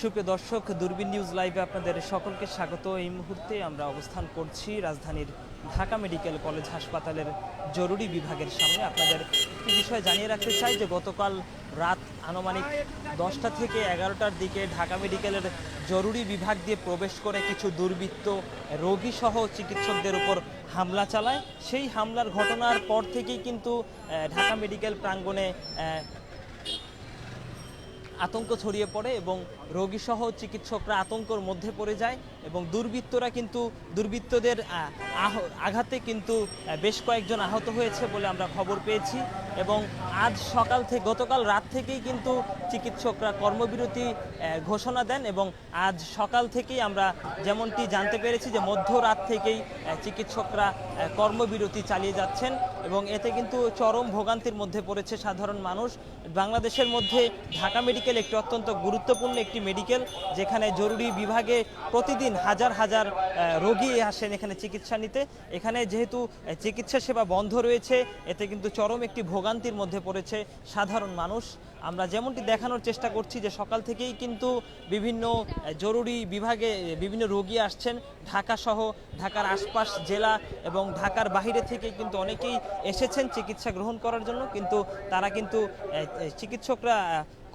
সুপ্রিয় দর্শক, দূরবীন নিউজ লাইভে আপনাদের সকলকে স্বাগত। এই মুহূর্তে আমরা অবস্থান করছি রাজধানীর ঢাকা মেডিকেল কলেজ হাসপাতালের জরুরি বিভাগের সামনে। আপনাদের একটি বিষয় জানিয়ে রাখতে চাই যে, গতকাল রাত আনুমানিক দশটা থেকে এগারোটার দিকে ঢাকা মেডিকেলের জরুরি বিভাগ দিয়ে প্রবেশ করে কিছু দুর্বৃত্ত রোগী সহ চিকিৎসকদের উপর হামলা চালায়। সেই হামলার ঘটনার পর থেকেই কিন্তু ঢাকা মেডিকেল প্রাঙ্গণে আতঙ্ক ছড়িয়ে পড়ে এবং রোগীসহ চিকিৎসকরা আতঙ্কর মধ্যে পড়ে যায় এবং দুর্বৃত্তরা কিন্তু দুর্বৃত্তদের আঘাতে কিন্তু বেশ কয়েকজন আহত হয়েছে বলে আমরা খবর পেয়েছি এবং আজ সকাল থেকে গতকাল রাত থেকেই কিন্তু চিকিৎসকরা কর্মবিরতি ঘোষণা দেন এবং আজ সকাল থেকেই আমরা যেমনটি জানতে পেরেছি যে মধ্যরাত থেকেই চিকিৎসকরা কর্মবিরতি চালিয়ে যাচ্ছেন এবং এতে কিন্তু চরম ভোগান্তির মধ্যে পড়েছে সাধারণ মানুষ। বাংলাদেশের মধ্যে ঢাকা মেডিকেল একটি অত্যন্ত গুরুত্বপূর্ণ একটি মেডিকেল যেখানে জরুরি বিভাগে প্রতিদিন হাজার হাজার রোগী আসেন এখানে চিকিৎসা নিতে। এখানে যেহেতু চিকিৎসা সেবা বন্ধ রয়েছে, এতে কিন্তু চরম একটি ভোগান্তির মধ্যে পড়েছে সাধারণ মানুষ। আমরা যেমনটি দেখানোর চেষ্টা করছি যে সকাল থেকেই কিন্তু বিভিন্ন জরুরি বিভাগে বিভিন্ন রোগী আসছেন। ঢাকা সহ ঢাকার আশপাশ জেলা এবং ঢাকার বাইরে থেকে কিন্তু অনেকেই এসেছেন চিকিৎসা গ্রহণ করার জন্য। কিন্তু তারা কিন্তু চিকিৎসকরা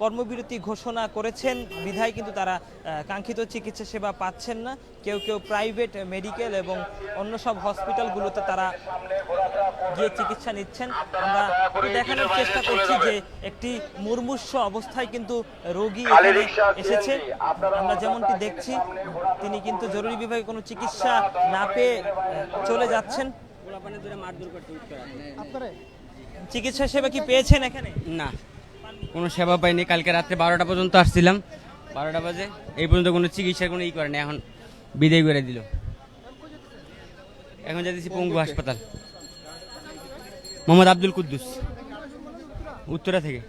কর্মবিরতি ঘোষণা করেছেন। বিধায় কিন্তু তারা কাঙ্ক্ষিত চিকিৎসা সেবা পাচ্ছেন না। কেউ কেউ প্রাইভেট মেডিকেল এবং অন্য সব হসপিটালগুলোতে তারা গিয়ে চিকিৎসা নিচ্ছেন। আমরা দেখানোর চেষ্টা করছি যে একটি মুর্মুষ্য অবস্থায় কিন্তু রোগী এখানে এসেছে। আমরা যেমনটি দেখছি তিনি কিন্তু জরুরি বিভাগে কোনো চিকিৎসা না পেয়ে চলে যাচ্ছেন। চিকিৎসা সেবা কি পেয়েছেন এখানে? না। কোনো সেবা পাইনি। কালকে রাত্রে বারোটা পর্যন্ত আসছিলাম। বারোটা বাজে। এই পর্যন্ত কোনো চিকিৎসার কোনো ই করেনি এখন বিদায় করে দিল। এখন যাচ্ছি পঙ্গু হাসপাতাল। মোহাম্মদ আব্দুল কুদ্দুস। উত্তরা থেকে।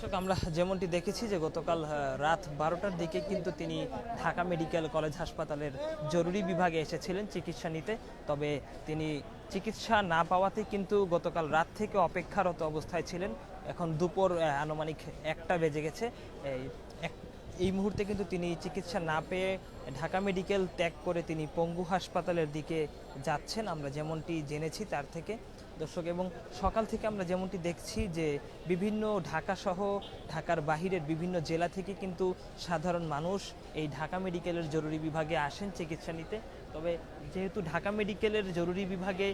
দর্শক, আমরা যেমনটি দেখেছি যে গতকাল রাত বারোটার দিকে কিন্তু তিনি ঢাকা মেডিকেল কলেজ হাসপাতালের জরুরি বিভাগে এসেছিলেন চিকিৎসা নিতে। তবে তিনি চিকিৎসা না পাওয়াতে কিন্তু গতকাল রাত থেকে অপেক্ষারত অবস্থায় ছিলেন। এখন দুপুর আনুমানিক একটা বেজে গেছে। এই মুহূর্তে কিন্তু তিনি চিকিৎসা না পেয়ে ঢাকা মেডিকেল ত্যাগ করে তিনি পঙ্গু হাসপাতালের দিকে যাচ্ছেন। আমরা যেমনটি জেনেছি, তার থেকে দর্শক, এবং সকাল থেকে আমরা যেমনটি দেখছি যে বিভিন্ন ঢাকা সহ ঢাকার বাহিরের বিভিন্ন জেলা থেকে কিন্তু সাধারণ মানুষ এই ঢাকা মেডিকেলের জরুরি বিভাগে আসেন চিকিৎসা নিতে। তবে যেহেতু ঢাকা মেডিকেলের জরুরি বিভাগে,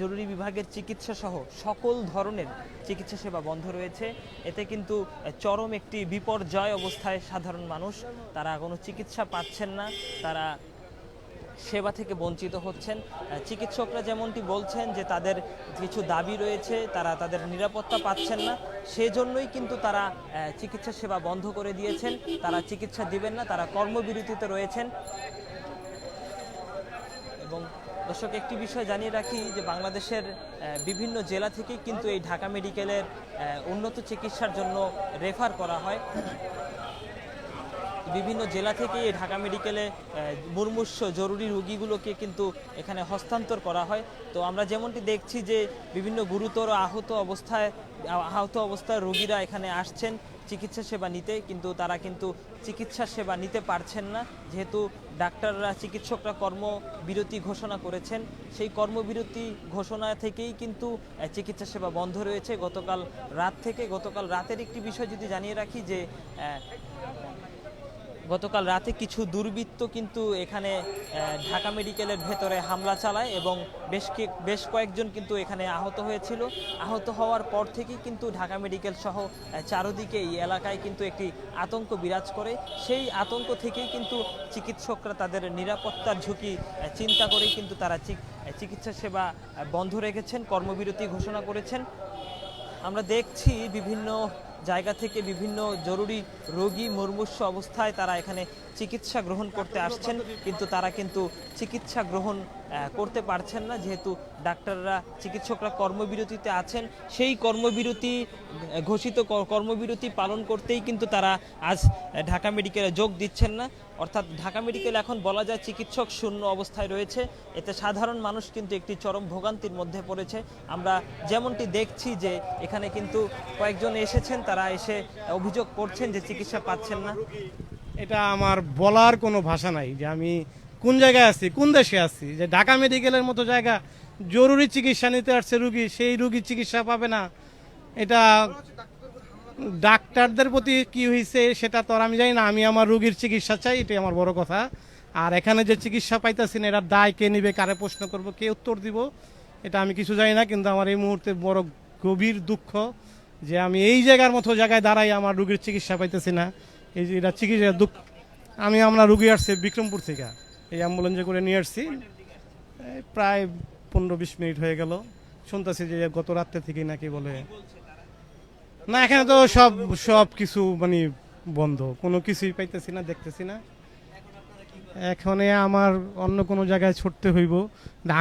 জরুরি বিভাগের চিকিৎসা সহ সকল ধরনের চিকিৎসা সেবা বন্ধ রয়েছে, এতে কিন্তু চরম একটি বিপর্যয় অবস্থায় সাধারণ মানুষ, তারা কোনো চিকিৎসা পাচ্ছেন না। তারা সেবা থেকে বঞ্চিত হচ্ছেন। চিকিৎসকরা যেমনটি বলছেন যে তাদের কিছু দাবি রয়েছে, তারা তাদের নিরাপত্তা পাচ্ছেন না। সেজন্যই কিন্তু তারা চিকিৎসা সেবা বন্ধ করে দিয়েছেন। তারা চিকিৎসা দিবেন না, তারা কর্মবিরতিতে রয়েছেন। এবং দর্শক, একটি বিষয় জানিয়ে রাখি যে বাংলাদেশের বিভিন্ন জেলা থেকেই কিন্তু এই ঢাকা মেডিকেলের উন্নত চিকিৎসার জন্য রেফার করা হয়। বিভিন্ন জেলা থেকে ঢাকা মেডিকেলে মুমূর্ষ জরুরি রোগীগুলোকে কিন্তু এখানে হস্তান্তর করা হয়। তো আমরা যেমনটি দেখছি যে বিভিন্ন গুরুতর আহত অবস্থায় আহত অবস্থায় রোগীরা এখানে আসছেন চিকিৎসা সেবা নিতে, কিন্তু তারা কিন্তু চিকিৎসা সেবা নিতে পারছেন না। যেহেতু ডাক্তাররা, চিকিৎসকরা কর্মবিরতি ঘোষণা করেছেন, সেই কর্মবিরতি ঘোষণা থেকেই কিন্তু চিকিৎসা সেবা বন্ধ রয়েছে। গতকাল রাত থেকে, গতকাল রাতের একটি বিষয় যদি জানিয়ে রাখি যে গতকাল রাতে কিছু দুর্বৃত্ত কিন্তু এখানে ঢাকা মেডিকেলের ভেতরে হামলা চালায় এবং বেশ বেশ কয়েকজন কিন্তু এখানে আহত হয়েছিল। আহত হওয়ার পর থেকেই কিন্তু ঢাকা মেডিকেল সহ চারদিকে এই এলাকায় কিন্তু একটি আতঙ্ক বিরাজ করে। সেই আতঙ্ক থেকেই কিন্তু চিকিৎসকরা তাদের নিরাপত্তার ঝুঁকি চিন্তা করেই কিন্তু তারা চিক- চিকিৎসা সেবা বন্ধ রেখেছেন, কর্মবিরতি ঘোষণা করেছেন। আমরা দেখছি বিভিন্ন জায়গা থেকে বিভিন্ন জরুরি রোগী মর্মস্য অবস্থায় তারা এখানে চিকিৎসা গ্রহণ করতে আসছেন, কিন্তু তারা কিন্তু চিকিৎসা গ্রহণ করতে পারছেন না। যেহেতু ডাক্তাররা, চিকিৎসকরা কর্মবিরতিতে আছেন, সেই কর্মবিরতি, ঘোষিত কর্মবিরতি পালন করতেই কিন্তু তারা আজ ঢাকা মেডিকেলে যোগ দিচ্ছেন না। অর্থাৎ ঢাকা মেডিকেল এখন বলা যায় চিকিৎসক শূন্য অবস্থায় রয়েছে। এতে সাধারণ মানুষ কিন্তু একটি চরম ভোগান্তির মধ্যে পড়েছে। আমরা যেমনটি দেখছি যে এখানে কিন্তু কয়েকজন এসেছেন, তারা এসে অভিযোগ করছেন যে চিকিৎসা পাচ্ছেন না। এটা আমার বলার কোনো ভাষা নাই যে আমি কোন জায়গায় আছি, কোন দেশে আছি? যে ঢাকা মেডিকেলের মতো জায়গা, জরুরি চিকিৎসা নিতে আসছে রুগী, সেই রুগী চিকিৎসা পাবে না। এটা ডাক্তারদের প্রতি কি হয়েছে সেটা তো আর আমি জানি না। আমি আমার রুগীর চিকিৎসা চাই, এটাই আমার বড় কথা। আর এখানে যে চিকিৎসা পাইতেছি না এটার দায় কে নিবে, কারে প্রশ্ন করব, কে উত্তর দিব, এটা আমি কিছু জানি না। কিন্তু আমার এই মুহূর্তে বড় গভীর দুঃখ যে আমি এই জায়গার মতো জায়গায় দাঁড়াই আমার রুগীর চিকিৎসা পাইতেছি না। এই যে এটা চিকিৎসা দুঃখ। আমি আমরা রুগী আসছি বিক্রমপুর থেকে। এই অ্যাম্বুলেন্সে করে নিয়ে আসছি। প্রায় পনেরো বিশ মিনিট হয়ে গেল। শুনতেছি যে গত রাত্রে থেকেই নাকি বলে। না, এখানে তো সব সব কিছু মানে বন্ধ। কোনো কিছুই পাইতেছি না, দেখতেছি না। এখানে আমার অন্য কোনো জায়গায় ছুটতে হইব।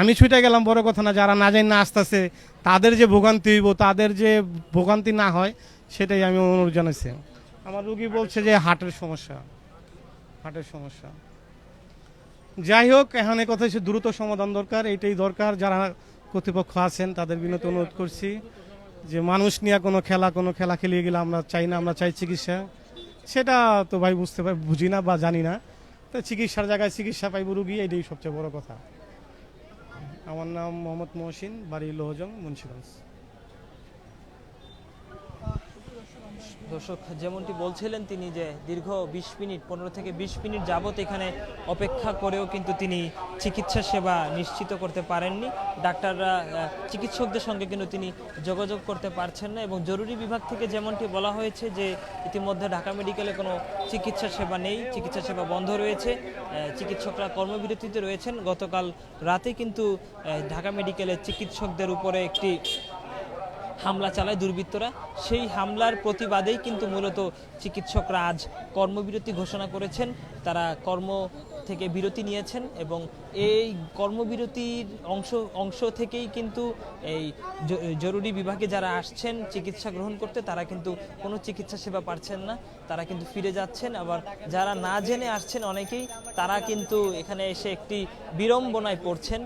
আমি ছুটে গেলাম, বড় কথা না, যারা না জানি না আসতেছে, তাদের যে ভোগান্তি হইব, তাদের যে ভোগান্তি না হয়, সেটাই আমি অনুরোধ জানাইছি। আমার রুগী বলছে যে হার্টের সমস্যা হার্টের সমস্যা। যাই হোক, এখন কথা হচ্ছে দ্রুত সমাধান দরকার, এইটাই দরকার। যারা কর্তৃপক্ষ আছেন, তাদের বিনত অনুরোধ করছি যে মানুষ নিয়ে কোনো খেলা কোনো খেলা খেলিয়ে গেলে আমরা চাই না, আমরা চাই চিকিৎসা। সেটা তো ভাই বুঝতে পারি, বুঝি না বা জানি না। তো চিকিৎসার জায়গায় চিকিৎসা পাইব রুগী এটাই সবচেয়ে বড় কথা। আমার নাম মোহাম্মদ মহসিন, বাড়ি লোহজং, মুন্সিগঞ্জ। দর্শক, যেমনটি বলছিলেন তিনি যে দীর্ঘ বিশ মিনিট, পনেরো থেকে বিশ মিনিট যাবত এখানে অপেক্ষা করেও কিন্তু তিনি চিকিৎসা সেবা নিশ্চিত করতে পারেননি। ডাক্তাররা চিকিৎসকদের সঙ্গে কিন্তু তিনি যোগাযোগ করতে পারছেন না এবং জরুরি বিভাগ থেকে যেমনটি বলা হয়েছে যে ইতিমধ্যে ঢাকা মেডিকেলে কোনো চিকিৎসা সেবা নেই, চিকিৎসা সেবা বন্ধ রয়েছে চিকিৎসকরা কর্মবিরতিতে রয়েছেন। গতকাল রাতে কিন্তু ঢাকা মেডিকেলের চিকিৎসকদের উপরে একটি হামলা চালায় দুর্বৃত্তরা। সেই হামলার প্রতিবাদেই কিন্তু মূলত চিকিৎসকরা আজ কর্মবিরতি ঘোষণা করেছেন। তারা কর্ম থেকে বিরতি নিয়েছেন এবং এই কর্মবিরতির অংশ অংশ থেকেই কিন্তু এই জরুরি বিভাগে যারা আসছেন চিকিৎসা গ্রহণ করতে, তারা কিন্তু কোনো চিকিৎসা সেবা পাচ্ছেন না। তারা কিন্তু ফিরে যাচ্ছেন। আবার যারা না জেনে আসছেন অনেকেই, তারা কিন্তু এখানে এসে একটি বিড়ম্বনায় পড়ছেন।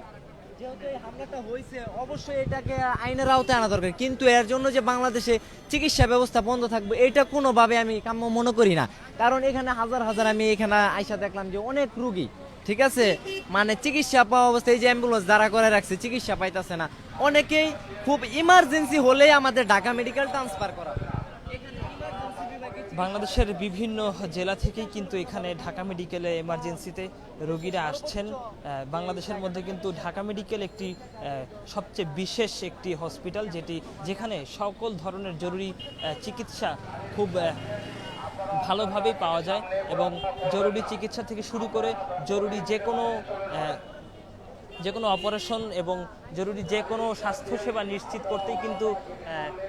যেহেতু এই হামলাটা হয়েছে, অবশ্যই এটাকে আইনের আওতায় আনা দরকার। কিন্তু এর জন্য যে বাংলাদেশে চিকিৎসা ব্যবস্থা বন্ধ থাকবে, এটা কোনোভাবে আমি কাম্য মনে করি না। কারণ এখানে হাজার হাজার আমি এখানে আইসা দেখলাম যে অনেক রুগী, ঠিক আছে? মানে চিকিৎসা পাওয়া অবস্থায় যে অ্যাম্বুলেন্স দাঁড়া করে রাখছে, চিকিৎসা পাইতেছে না। অনেকেই খুব ইমার্জেন্সি হলেই আমাদের ঢাকা মেডিকেল ট্রান্সফার করা হয়। এখানে emergency বিভাগে বাংলাদেশের বিভিন্ন জেলা থেকেই কিন্তু এখানে ঢাকা মেডিকেলে এমার্জেন্সিতে রোগীরা আসছেন। বাংলাদেশের মধ্যে কিন্তু ঢাকা মেডিকেল একটি সবচেয়ে বিশেষ একটি হসপিটাল যেটি যেখানে সকল ধরনের জরুরি চিকিৎসা খুব ভালোভাবেই পাওয়া যায় এবং জরুরি চিকিৎসা থেকে শুরু করে জরুরি যে কোনো যে কোনো অপারেশন এবং জরুরি যে কোনো স্বাস্থ্যসেবা নিশ্চিত করতেই কিন্তু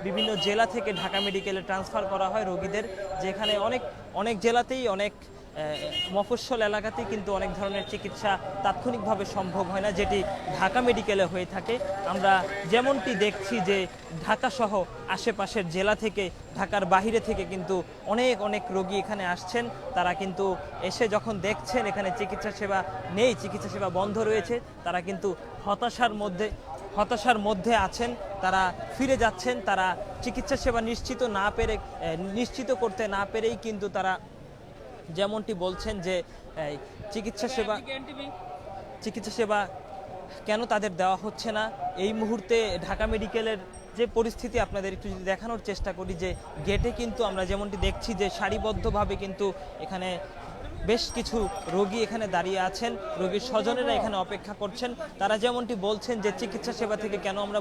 বিভিন্ন জেলা থেকে ঢাকা মেডিকেলে ট্রান্সফার করা হয় রোগীদের, যেখানে অনেক অনেক জেলাতেই অনেক মফস্বল এলাকাতেই কিন্তু অনেক ধরনের চিকিৎসা তাৎক্ষণিকভাবে সম্ভব হয় না, যেটি ঢাকা মেডিকেলে হয়ে থাকে। আমরা যেমনটি দেখছি যে ঢাকা সহ আশেপাশের জেলা থেকে, ঢাকার বাইরে থেকে কিন্তু অনেক অনেক রোগী এখানে আসছেন। তারা কিন্তু এসে যখন দেখছেন এখানে চিকিৎসা সেবা নেই, চিকিৎসা সেবা বন্ধ রয়েছে, তারা কিন্তু হতাশার মধ্যে হতাশার মধ্যে আছেন। তারা ফিরে যাচ্ছেন, তারা চিকিৎসা সেবা নিশ্চিত না পেরে নিশ্চিত করতে না পেরেই কিন্তু তারা যেমনটি বলছেন যে চিকিৎসা সেবা চিকিৎসা সেবা কেন তাদের দেওয়া হচ্ছে না? এই মুহূর্তে ঢাকা মেডিকেলের যে পরিস্থিতি আপনাদের একটু যদি দেখানোর চেষ্টা করি যে গেটে কিন্তু আমরা যেমনটি দেখছি যে সারিবদ্ধভাবে কিন্তু এখানে বেশ কিছু রোগী এখানে দাঁড়িয়ে আছেন। রোগীর স্বজনেরা এখানে অপেক্ষা করছেন। তারা যেমনটি বলছেন যে চিকিৎসা সেবা থেকে কেন আমরা